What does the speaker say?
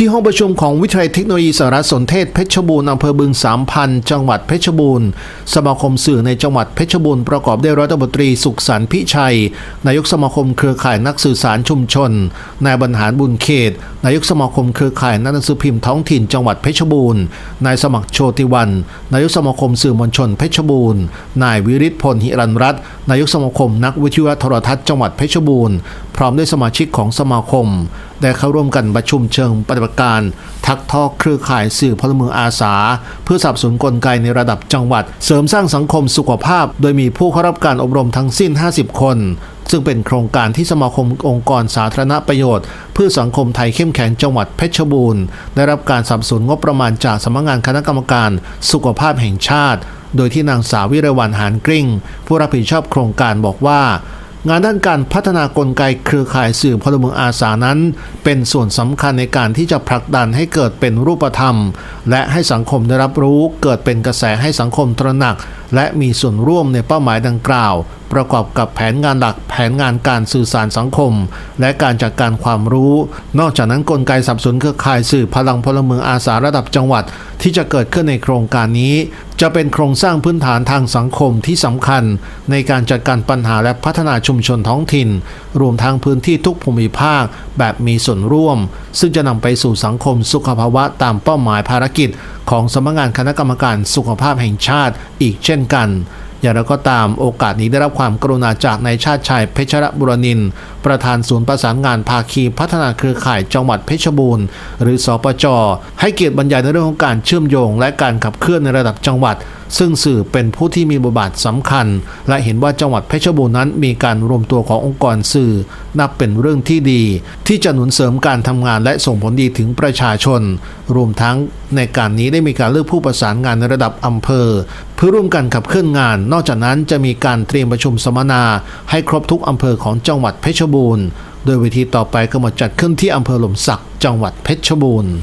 ที่ห้องประชุมของวิทยาลัยเทคโนโลยีสารสนเทศเพชรบูรณ์อำเภอบึงสามพันจังหวัดเพชรบูรณ์สมาคมสื่อในจังหวัดเพชรบูรณ์ประกอบด้วยรัฐมนตรีสุขสันต์พิชัย นายกสมาคมเครือข่ายนักสื่อสารชุมชน นายบรรหารบุญเขต นายกสมาคมเครือข่ายนักหนังสือพิมพ์ท้องถิ่นจังหวัดเพชรบูรณ์ นายสมัครโชติวัน นายกสมาคมสื่อมวลชนเพชรบูรณ์ นายวิริศพลหิรันรัตน์นายกสมาคมนักวิทยุโทรทัศน์จังหวัดเพชรบูรณ์พร้อมด้วยสมาชิกของสมาคม ได้เข้าร่วมกันประชุมเชิงปฏิบัติการ ทักทอกเครือข่ายสื่อพลเมืองอาสา เพื่อสับสนุนกลไกในระดับจังหวัด เสริมสร้างสังคมสุขภาพ โดยมีผู้เข้ารับการอบรมทั้งสิ้น 50 คน ซึ่งเป็นโครงการที่สมาคมองค์กรสาธารณประโยชน์ เพื่อสังคมไทยเข้มแข็งจังหวัดเพชรบูรณ์ได้รับการสนับสนุนงบประมาณจากสำนักงานคณะกรรมการสุขภาพแห่งชาติ โดยที่นางสาววิรวรรณหานกริ่ง ผู้รับผิดชอบโครงการบอกว่า งานด้านการพัฒนากลไกเครือข่ายสื่อพลเมืองอาสานั้น เป็นส่วนสำคัญในการที่จะผลักดันให้เกิดเป็นรูปธรรม และให้สังคมได้รับรู้เกิดเป็นกระแสให้สังคมตระหนัก และมีส่วนร่วมในเป้าหมายดังกล่าว ประกอบกับแผนงานหลักแผนงานการสื่อสารสังคม และการจัดการความรู้ นอกจากนั้นกลไกสับสนุนเครือข่ายสื่อพลังพลเมืองอาสาระดับจังหวัด ที่จะเกิดขึ้นในโครงการนี้ จะเป็นโครงสร้างพื้นฐานทางสังคมที่สำคัญ ในการจัดการปัญหาและพัฒนาชุมชนท้องถิ่น รวมทั้งพื้นที่ทุกภูมิภาคแบบมีส่วนร่วม ซึ่งจะนำไปสู่สังคมสุขภาวะตามเป้าหมายภารกิจ ของสำนักงานคณะกรรมการสุขภาพแห่งชาติอีกเช่นกัน อย่างไรก็ตามโอกาสนี้ได้รับความกรุณาจากนายชาติชายเพชรบุรนิน ประธานศูนย์ประสานงานภาคีพัฒนาเครือข่ายจังหวัดเพชรบูรณ์ หรือสปจให้เกียรติบรรยายในเรื่องของการเชื่อมโยง และการขับเคลื่อนในระดับจังหวัด ซึ่งสื่อเป็นผู้ที่มีบทบาทสำคัญ และเห็นว่าจังหวัดเพชรบูรณ์นั้น มีการรวมตัวขององค์กรสื่อ นับเป็นเรื่องที่ดี ที่จะหนุนเสริมการทำงานและส่งผลดีถึงประชาชน รวมทั้งในการนี้ได้มีการเลือกผู้ประสานงานในระดับอำเภอ เพื่อร่วมกันขับเคลื่อนงาน นอกจากนั้นจะมีการเตรียมประชุมสัมมนา ให้ครบทุกอำเภอของจังหวัดเพชรบูรณ์ โดยเวทีต่อไปก็มาจัดขึ้นที่อำเภอหล่มสักจังหวัดเพชรบูรณ์